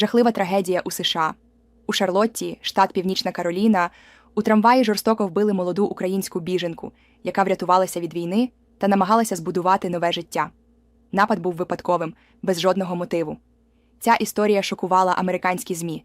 Жахлива трагедія у США. У Шарлотті, штат Північна Кароліна, у трамваї жорстоко вбили молоду українську біженку, яка врятувалася від війни та намагалася збудувати нове життя. Напад був випадковим, без жодного мотиву. Ця історія шокувала американські ЗМІ.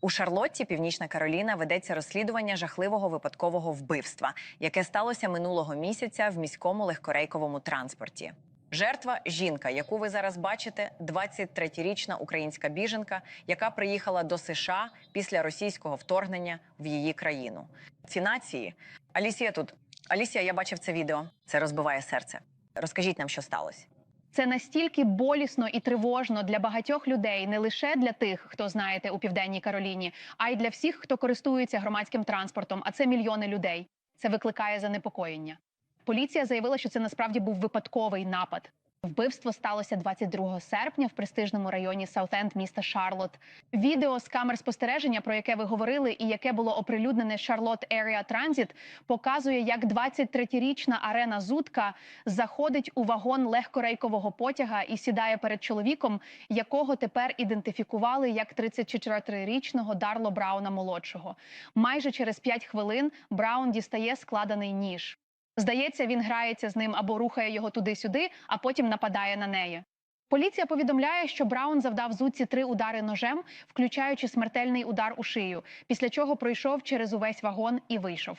У Шарлотті, Північна Кароліна, ведеться розслідування жахливого випадкового вбивства, яке сталося минулого місяця в міському легкорейковому транспорті. Жертва жінка, яку ви зараз бачите, 23-річна українська біженка, яка приїхала до США після російського вторгнення в її країну. Ці нації Алісія тут. Алісія, я бачив це відео. Це розбиває серце. Розкажіть нам, що сталося. Це настільки болісно і тривожно для багатьох людей, не лише для тих, хто знаєте у південній Кароліні, а й для всіх, хто користується громадським транспортом. А це мільйони людей. Це викликає занепокоєння. Поліція заявила, що це насправді був випадковий напад. Вбивство сталося 22 серпня в престижному районі Саутенд міста Шарлот. Відео з камер спостереження, про яке ви говорили, і яке було оприлюднене Charlotte Area Transit, показує, як 23-річна Арена Зутка заходить у вагон легкорейкового потяга і сідає перед чоловіком, якого тепер ідентифікували як 34-річного Дарло Брауна молодшого. Майже через 5 хвилин Браун дістає складений ніж. Здається, він грається з ним або рухає його туди-сюди, а потім нападає на неї. Поліція повідомляє, що Браун завдав Зуці три удари ножем, включаючи смертельний удар у шию, після чого пройшов через увесь вагон і вийшов.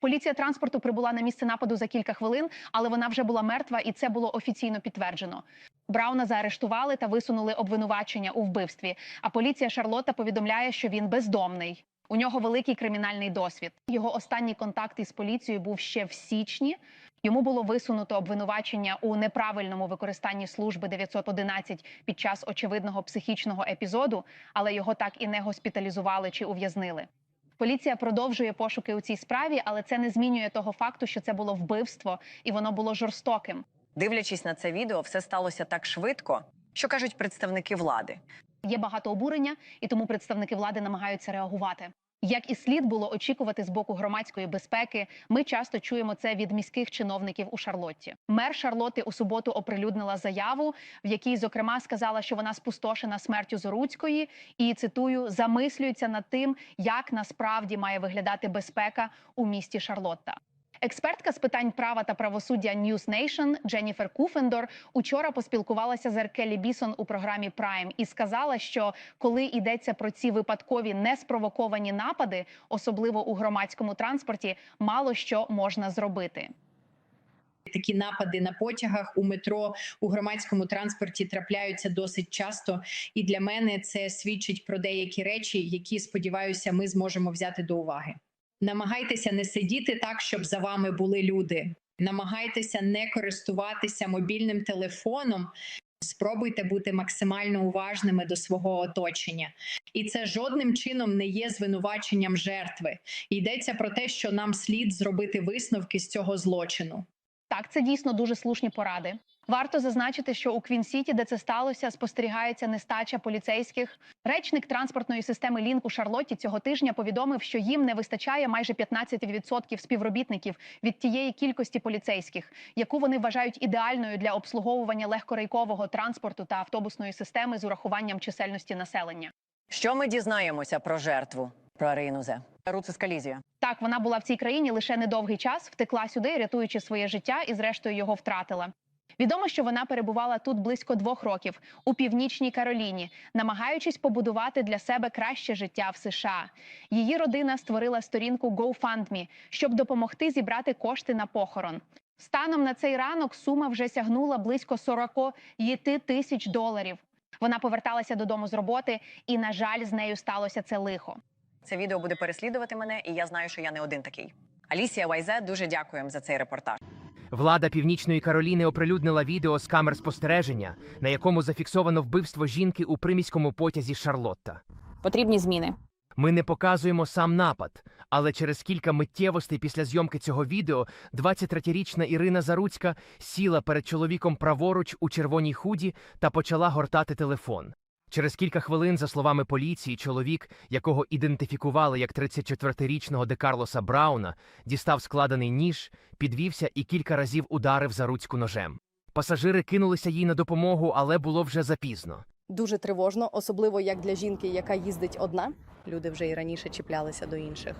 Поліція транспорту прибула на місце нападу за кілька хвилин, але вона вже була мертва, і це було офіційно підтверджено. Брауна заарештували та висунули обвинувачення у вбивстві. А поліція Шарлотта повідомляє, що він бездомний. У нього великий кримінальний досвід. Його останній контакт із поліцією був ще в січні. Йому було висунуто обвинувачення у неправильному використанні служби 911 під час очевидного психічного епізоду, але його так і не госпіталізували чи ув'язнили. Поліція продовжує пошуки у цій справі, але це не змінює того факту, що це було вбивство і воно було жорстоким. Дивлячись на це відео, все сталося так швидко, що кажуть представники влади. Є багато обурення, і тому представники влади намагаються реагувати. Як і слід було очікувати з боку громадської безпеки, ми часто чуємо це від міських чиновників у Шарлотті. Мер Шарлоти у суботу оприлюднила заяву, в якій, зокрема, сказала, що вона спустошена смертю Зоруцької, і цитую замислюється над тим, як насправді має виглядати безпека у місті Шарлотта. Експертка з питань права та правосуддя News Nation Дженніфер Куфендор учора поспілкувалася з Еркелі Бісон у програмі Prime і сказала, що коли йдеться про ці випадкові неспровоковані напади, особливо у громадському транспорті, мало що можна зробити. Такі напади на потягах у метро у громадському транспорті трапляються досить часто, і для мене це свідчить про деякі речі, які сподіваюся, ми зможемо взяти до уваги. Намагайтеся не сидіти так, щоб за вами були люди. Намагайтеся не користуватися мобільним телефоном. Спробуйте бути максимально уважними до свого оточення, і це жодним чином не є звинуваченням жертви. Йдеться про те, що нам слід зробити висновки з цього злочину. Так, це дійсно дуже слушні поради. Варто зазначити, що у Квін-Сіті, де це сталося, спостерігається нестача поліцейських. Речник транспортної системи Лінк у Шарлотті цього тижня повідомив, що їм не вистачає майже 15% співробітників від тієї кількості поліцейських, яку вони вважають ідеальною для обслуговування легкорейкового транспорту та автобусної системи з урахуванням чисельності населення. Що ми дізнаємося про жертву про Арину Зе? Руцискалізія. Так, вона була в цій країні лише недовгий час, втекла сюди, рятуючи своє життя, і зрештою його втратила. Відомо, що вона перебувала тут близько двох років у північній Кароліні, намагаючись побудувати для себе краще життя в США. Її родина створила сторінку GoFundMe, щоб допомогти зібрати кошти на похорон. Станом на цей ранок сума вже сягнула близько 40 тисяч доларів. Вона поверталася додому з роботи, і, на жаль, з нею сталося це лихо. Це відео буде переслідувати мене, і я знаю, що я не один такий. Алісія Вайзе, дуже дякуємо за цей репортаж. Влада Північної Кароліни оприлюднила відео з камер спостереження, на якому зафіксовано вбивство жінки у приміському потязі Шарлотта. Потрібні зміни. Ми не показуємо сам напад, але через кілька миттєвостей після зйомки цього відео 23-річна Ірина Заруцька сіла перед чоловіком праворуч у червоній худі та почала гортати телефон. Через кілька хвилин, за словами поліції, чоловік, якого ідентифікували як 34-річного Декарлоса Брауна, дістав складений ніж, підвівся і кілька разів ударив Заруцьку ножем. Пасажири кинулися їй на допомогу, але було вже запізно. дуже тривожно, особливо як для жінки, яка їздить одна. Люди вже і раніше чіплялися до інших.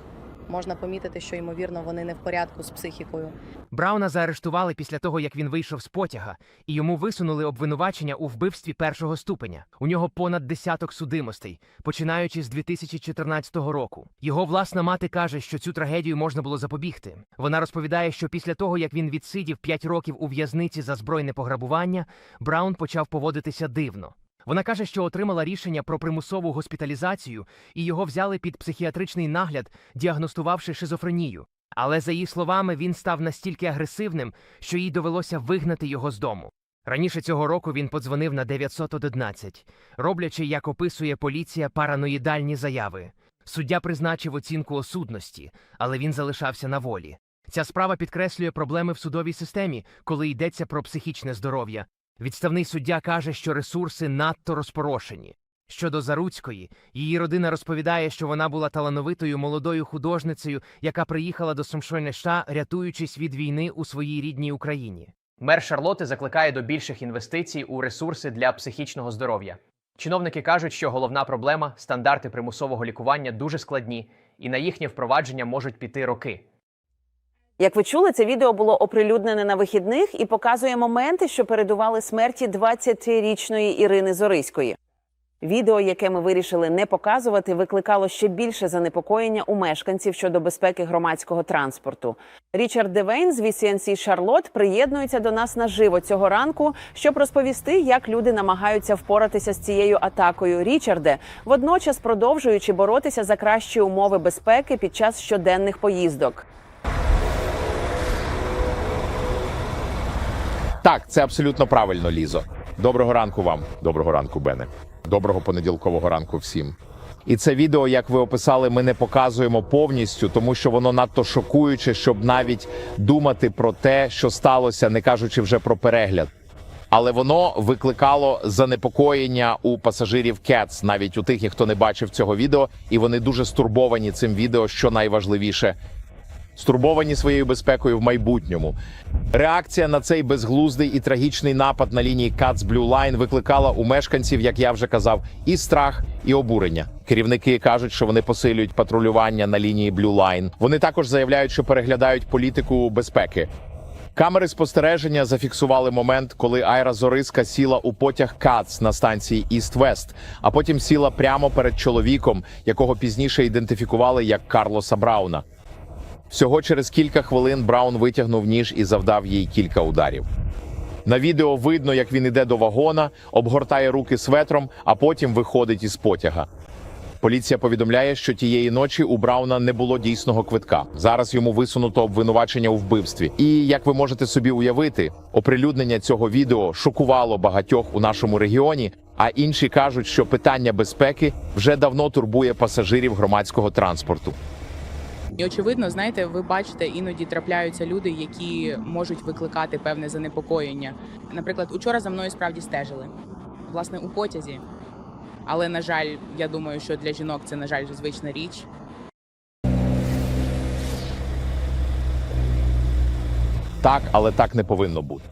Можна помітити, що ймовірно вони не в порядку з психікою. Брауна заарештували після того, як він вийшов з потяга, і йому висунули обвинувачення у вбивстві першого ступеня. У нього понад десяток судимостей, починаючи з 2014 року. Його власна мати каже, що цю трагедію можна було запобігти. Вона розповідає, що після того, як він відсидів 5 років у в'язниці за збройне пограбування, Браун почав поводитися дивно. Вона каже, що отримала рішення про примусову госпіталізацію, і його взяли під психіатричний нагляд, діагностувавши шизофренію. Але за її словами, він став настільки агресивним, що їй довелося вигнати його з дому. Раніше цього року він подзвонив на 911, роблячи, як описує поліція, параноїдальні заяви. Суддя призначив оцінку осудності, але він залишався на волі. Ця справа підкреслює проблеми в судовій системі, коли йдеться про психічне здоров'я. Відставний суддя каже, що ресурси надто розпорошені. Щодо Заруцької, її родина розповідає, що вона була талановитою молодою художницею, яка приїхала до Сумшойнеша, рятуючись від війни у своїй рідній Україні. Мер Шарлоти закликає до більших інвестицій у ресурси для психічного здоров'я. Чиновники кажуть, що головна проблема стандарти примусового лікування дуже складні, і на їхнє впровадження можуть піти роки. Як ви чули, це відео було оприлюднене на вихідних і показує моменти, що передували смерті 23-річної Ірини Зориської. Відео, яке ми вирішили не показувати, викликало ще більше занепокоєння у мешканців щодо безпеки громадського транспорту. Річард Девейн з VCNC Шарлот приєднується до нас наживо цього ранку, щоб розповісти, як люди намагаються впоратися з цією атакою. Річарде, водночас продовжуючи боротися за кращі умови безпеки під час щоденних поїздок. Так, це абсолютно правильно, Лізо. Доброго ранку вам. Доброго ранку, Бене. Доброго понеділкового ранку всім. І це відео, як ви описали, ми не показуємо повністю, тому що воно надто шокуюче, щоб навіть думати про те, що сталося, не кажучи вже про перегляд. Але воно викликало занепокоєння у пасажирів Cats, навіть у тих, хто не бачив цього відео, і вони дуже стурбовані цим відео, що найважливіше стурбовані своєю безпекою в майбутньому. Реакція на цей безглуздий і трагічний напад на лінії Cats Blue Line викликала у мешканців, як я вже казав, і страх, і обурення. Керівники кажуть, що вони посилюють патрулювання на лінії Blue Line. Вони також заявляють, що переглядають політику безпеки. Камери спостереження зафіксували момент, коли Айра Зориска сіла у потяг Кац на станції Іст-Вест, а потім сіла прямо перед чоловіком, якого пізніше ідентифікували як Карлоса Брауна. Всього через кілька хвилин Браун витягнув ніж і завдав їй кілька ударів. На відео видно, як він іде до вагона, обгортає руки светром, а потім виходить із потяга. Поліція повідомляє, що тієї ночі у Брауна не було дійсного квитка. Зараз йому висунуто обвинувачення у вбивстві. І як ви можете собі уявити, оприлюднення цього відео шокувало багатьох у нашому регіоні. А інші кажуть, що питання безпеки вже давно турбує пасажирів громадського транспорту. І очевидно, знаєте, ви бачите, іноді трапляються люди, які можуть викликати певне занепокоєння. Наприклад, учора за мною справді стежили, власне, у потязі. Але на жаль, я думаю, що для жінок це на жаль звична річ. Так, але так не повинно бути.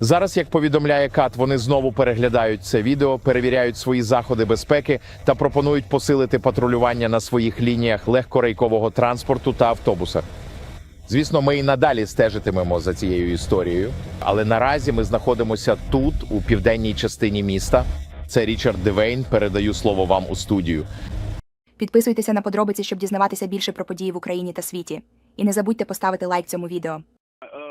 Зараз, як повідомляє КАТ, вони знову переглядають це відео, перевіряють свої заходи безпеки та пропонують посилити патрулювання на своїх лініях легкорейкового транспорту та автобусах. Звісно, ми і надалі стежитимемо за цією історією, але наразі ми знаходимося тут, у південній частині міста. Це Річард Девейн. Передаю слово вам у студію. Підписуйтеся на подробиці, щоб дізнаватися більше про події в Україні та світі. І не забудьте поставити лайк цьому відео.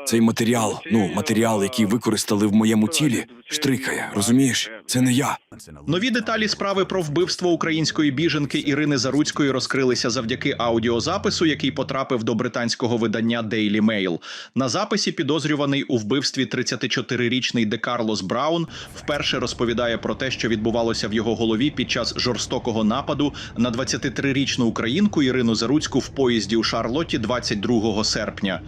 Цей матеріал, ну матеріал, який використали в моєму тілі, штрикає. Розумієш? Це не я. Нові деталі справи про вбивство української біженки Ірини Заруцької розкрилися завдяки аудіозапису, який потрапив до британського видання Daily Mail. На записі підозрюваний у вбивстві 34-річний Де Браун вперше розповідає про те, що відбувалося в його голові під час жорстокого нападу на 23-річну українку Ірину Заруцьку в поїзді у Шарлотті 22 серпня.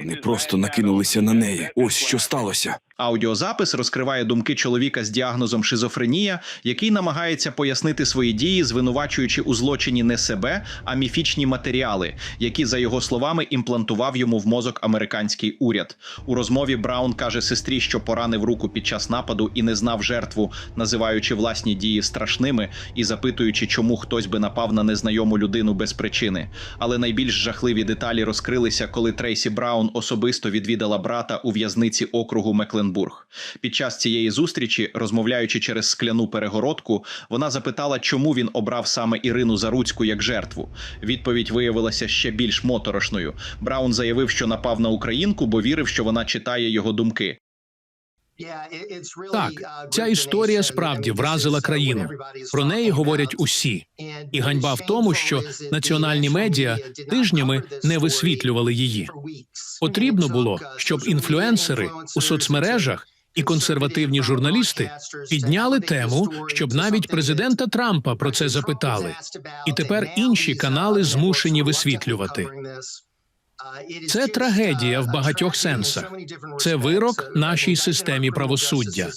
Вони просто накинулися на неї. Ось що сталося. Аудіозапис розкриває думки чоловіка з діагнозом шизофренія, який намагається пояснити свої дії, звинувачуючи у злочині не себе, а міфічні матеріали, які, за його словами, імплантував йому в мозок американський уряд. У розмові Браун каже сестрі, що поранив руку під час нападу і не знав жертву, називаючи власні дії страшними і запитуючи, чому хтось би напав на незнайому людину без причини. Але найбільш жахливі деталі розкрилися, коли Трейсі Браун особисто відвідала брата у в'язниці округу Мекленбург. Під час цієї зустрічі, розмовляючи через скляну перегородку, вона запитала, чому він обрав саме Ірину Заруцьку як жертву. Відповідь виявилася ще більш моторошною. Браун заявив, що напав на українку, бо вірив, що вона читає його думки. Так, ця історія справді вразила країну. Про неї говорять усі. І ганьба в тому, що національні медіа тижнями не висвітлювали її. Потрібно було, щоб інфлюенсери у соцмережах і консервативні журналісти підняли тему, щоб навіть президента Трампа про це запитали. І тепер інші канали змушені висвітлювати. Це трагедія в багатьох сенсах. Це вирок нашій системі правосуддя.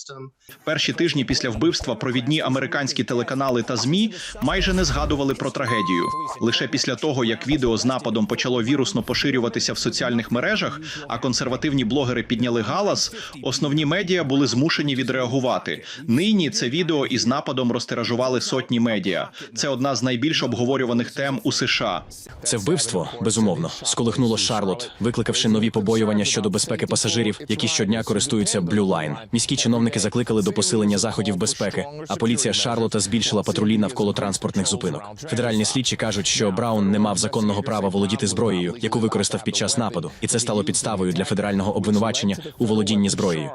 Перші тижні після вбивства провідні американські телеканали та змі майже не згадували про трагедію. Лише після того, як відео з нападом почало вірусно поширюватися в соціальних мережах, а консервативні блогери підняли галас, основні медіа були змушені відреагувати. Нині це відео із нападом розтиражували сотні медіа. Це одна з найбільш обговорюваних тем у США. Це вбивство, безумовно, сколихнуло Шарлот, викликавши нові побоювання щодо безпеки пасажирів, які щодня користуються Blue Line. Міські чиновники закликали до посилення заходів безпеки, а поліція Шарлота збільшила патрулі навколо транспортних зупинок. Федеральні слідчі кажуть, що Браун не мав законного права володіти зброєю, яку використав під час нападу, і це стало підставою для федерального обвинувачення у володінні зброєю.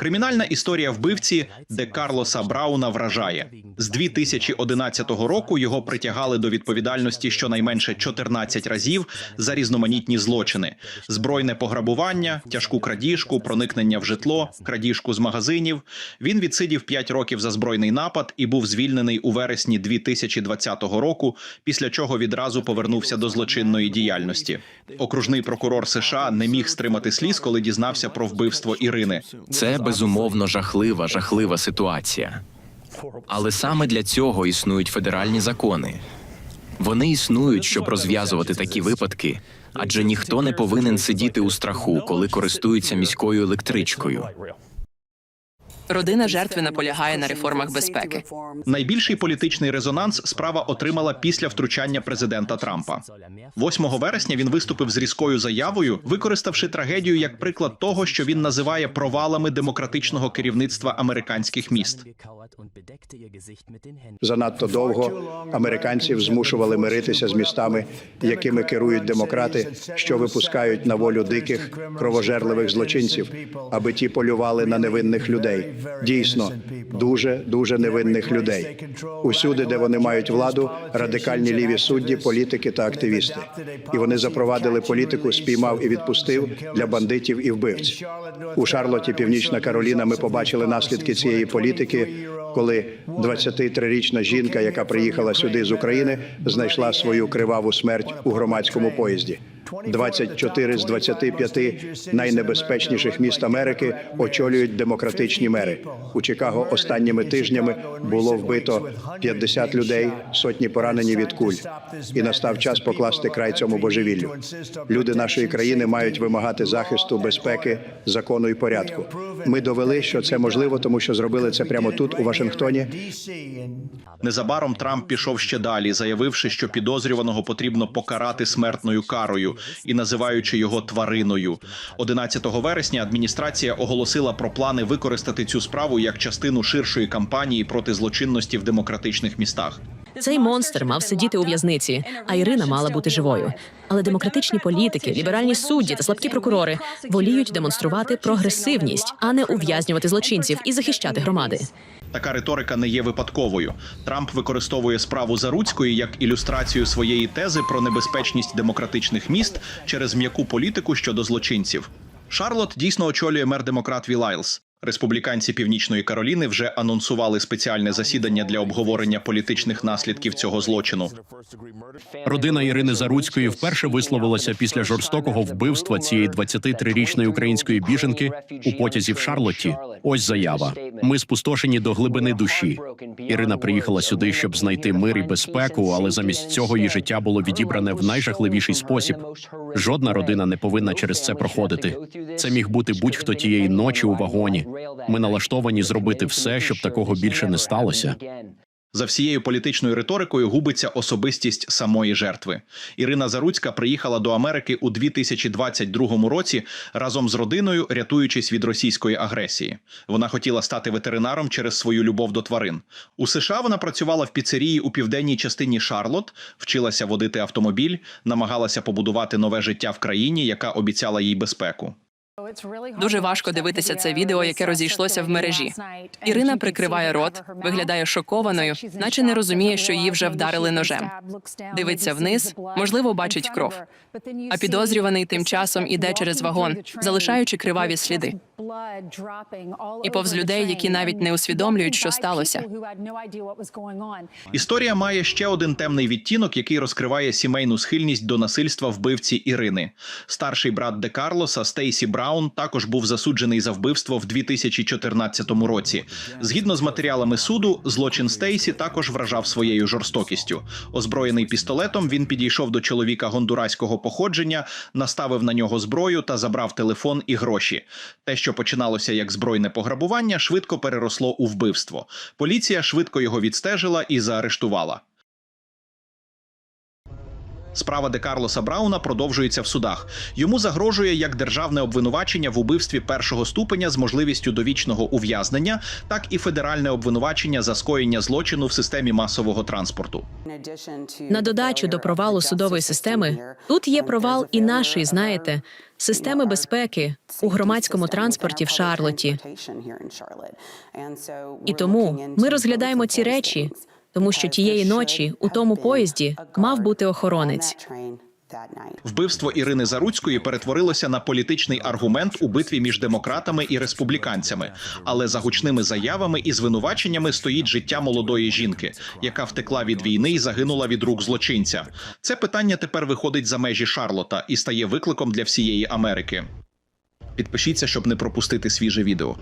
Кримінальна історія вбивці де Карлоса Брауна вражає з 2011 року. Його притягали до відповідальності щонайменше 14 разів за різноманітні злочини: збройне пограбування, тяжку крадіжку, проникнення в житло, крадіжку з магазинів. Він відсидів 5 років за збройний напад і був звільнений у вересні 2020 року. Після чого відразу повернувся до злочинної діяльності. Окружний прокурор США не міг стримати сліз, коли дізнався про вбивство Ірини. Це безумовно жахлива, жахлива ситуація. Але саме для цього існують федеральні закони. Вони існують, щоб розв'язувати такі випадки, адже ніхто не повинен сидіти у страху, коли користується міською електричкою. Родина жертви наполягає на реформах безпеки. Найбільший політичний резонанс справа отримала після втручання президента Трампа. 8 вересня він виступив з різкою заявою, використавши трагедію як приклад того, що він називає провалами демократичного керівництва американських міст. Занадто довго американців змушували миритися з містами, якими керують демократи, що випускають на волю диких кровожерливих злочинців, аби ті полювали на невинних людей. Дійсно, дуже дуже невинних людей. Усюди, де вони мають владу, радикальні ліві судді, політики та активісти. І вони запровадили політику спіймав і відпустив для бандитів і вбивць. У Шарлоті, Північна Кароліна, ми побачили наслідки цієї політики, коли 23-річна жінка, яка приїхала сюди з України, знайшла свою криваву смерть у громадському поїзді. 24 з 25 найнебезпечніших міст Америки очолюють демократичні мери. У Чикаго останніми тижнями було вбито 50 людей, сотні поранені від куль. І настав час покласти край цьому божевіллю. Люди нашої країни мають вимагати захисту, безпеки, закону і порядку. Ми довели, що це можливо, тому що зробили це прямо тут, у Вашингтоні. Незабаром Трамп пішов ще далі, заявивши, що підозрюваного потрібно покарати смертною карою і називаючи його твариною. 11 вересня адміністрація оголосила про плани використати цю справу як частину ширшої кампанії проти злочинності в демократичних містах. Цей монстр мав сидіти у в'язниці, а Ірина мала бути живою. Але демократичні політики, ліберальні судді та слабкі прокурори воліють демонструвати прогресивність, а не ув'язнювати злочинців і захищати громади. Така риторика не є випадковою. Трамп використовує справу Заруцької як ілюстрацію своєї тези про небезпечність демократичних міст через м'яку політику щодо злочинців. Шарлот дійсно очолює мер демократ Вілайлс. Республіканці Північної Кароліни вже анонсували спеціальне засідання для обговорення політичних наслідків цього злочину. Родина Ірини Заруцької вперше висловилася після жорстокого вбивства цієї 23-річної української біженки у потязі в Шарлотті. Ось заява. Ми спустошені до глибини душі. Ірина приїхала сюди, щоб знайти мир і безпеку, але замість цього її життя було відібране в найжахливіший спосіб. Жодна родина не повинна через це проходити. Це міг бути будь-хто тієї ночі у вагоні. Ми налаштовані зробити все, щоб такого більше не сталося. За всією політичною риторикою губиться особистість самої жертви. Ірина Заруцька приїхала до Америки у 2022 році разом з родиною, рятуючись від російської агресії. Вона хотіла стати ветеринаром через свою любов до тварин. У США вона працювала в піцерії у південній частині Шарлот, вчилася водити автомобіль, намагалася побудувати нове життя в країні, яка обіцяла їй безпеку. Дуже важко дивитися це відео, яке розійшлося в мережі. Ірина прикриває рот, виглядає шокованою, наче не розуміє, що її вже вдарили ножем. Дивиться вниз, можливо, бачить кров. А підозрюваний тим часом іде через вагон, залишаючи криваві сліди. І повз людей, які навіть не усвідомлюють, що сталося. Історія має ще один темний відтінок, який розкриває сімейну схильність до насильства вбивці Ірини. Старший брат Де Карлоса Стейсі Браун також був засуджений за вбивство в 2014 році. Згідно з матеріалами суду, злочин Стейсі також вражав своєю жорстокістю. Озброєний пістолетом, він підійшов до чоловіка гондураського походження, наставив на нього зброю та забрав телефон і гроші. Те, що починалося як збройне пограбування, швидко переросло у вбивство. Поліція швидко його відстежила і заарештувала. Справа Де Карлоса Брауна продовжується в судах. Йому загрожує як державне обвинувачення в убивстві першого ступеня з можливістю довічного ув'язнення, так і федеральне обвинувачення за скоєння злочину в системі масового транспорту. На додачу до провалу судової системи тут є провал і нашої, знаєте, системи безпеки у громадському транспорті в Шарлотті. І тому ми розглядаємо ці речі, тому що тієї ночі у тому поїзді мав бути охоронець. Вбивство Ірини Заруцької перетворилося на політичний аргумент у битві між демократами і республіканцями. Але за гучними заявами і звинуваченнями стоїть життя молодої жінки, яка втекла від війни і загинула від рук злочинця. Це питання тепер виходить за межі Шарлота і стає викликом для всієї Америки. Підпишіться, щоб не пропустити свіже відео.